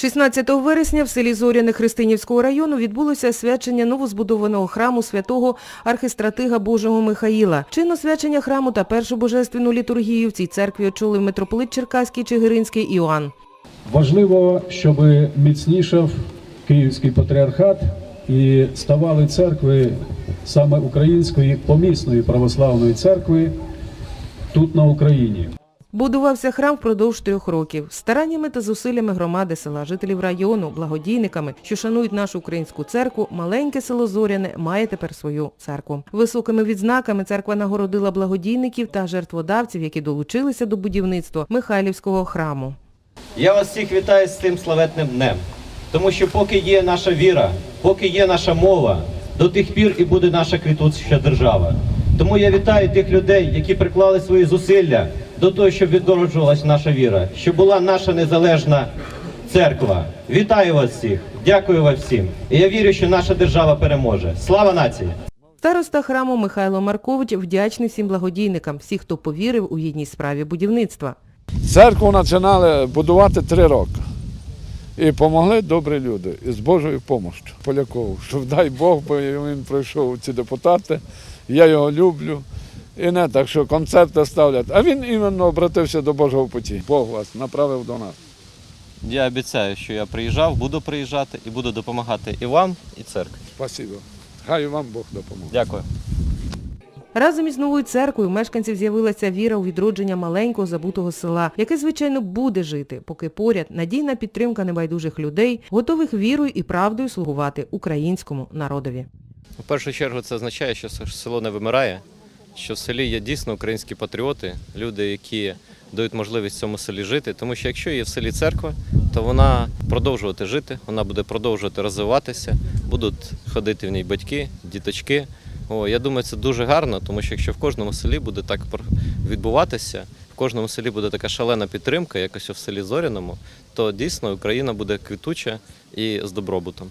16 вересня в селі Зоряне Христинівського району відбулося свячення новозбудованого храму святого архистратига Божого Михаїла. Чин освячення храму та першу божественну літургію в цій церкві очолив митрополит Черкаський Чигиринський Іоанн. Важливо, щоб міцнішав Київський патріархат і ставали церкви саме української помісної православної церкви тут на Україні. Будувався храм впродовж трьох років. Стараннями та зусиллями громади села, жителів району, благодійниками, що шанують нашу українську церкву, маленьке село Зоряне має тепер свою церкву. Високими відзнаками церква нагородила благодійників та жертводавців, які долучилися до будівництва Михайлівського храму. Я вас всіх вітаю з цим славетним днем. Тому що поки є наша віра, поки є наша мова, до тих пір і буде наша квітуча держава. Тому я вітаю тих людей, які приклали свої зусилля до того, щоб відроджувалась наша віра, щоб була наша незалежна церква. Вітаю вас всіх, дякую вас всім. І я вірю, що наша держава переможе. Слава нації! Староста храму Михайло Маркович вдячний всім благодійникам, всіх, хто повірив у гідній справі будівництва. Церкву починали будувати три роки. І допомогли добрі люди і з Божою допомогою. Полякову, що дай Бог, бо він пройшов ці депутати, я його люблю. І не так, що концерти ставлять. А він іменно обратився до Божого путі. Бог вас направив до нас. Я обіцяю, що я приїжджав, буду приїжджати і буду допомагати і вам, і церкві. Спасибо. Хай вам Бог допоможе. Дякую. Разом із новою церквою у мешканців з'явилася віра у відродження маленького забутого села, яке, звичайно, буде жити, поки поряд надійна підтримка небайдужих людей, готових вірою і правдою слугувати українському народові. В першу чергу це означає, що село не вимирає, що в селі є дійсно українські патріоти, люди, які дають можливість в цьому селі жити. Тому що якщо є в селі церква, то вона продовжувати жити, вона буде продовжувати розвиватися, будуть ходити в ній батьки, діточки. О, я думаю, це дуже гарно, тому що якщо в кожному селі буде так відбуватися, в кожному селі буде така шалена підтримка, якось в селі Зоряному, то дійсно Україна буде квітуча і з добробутом.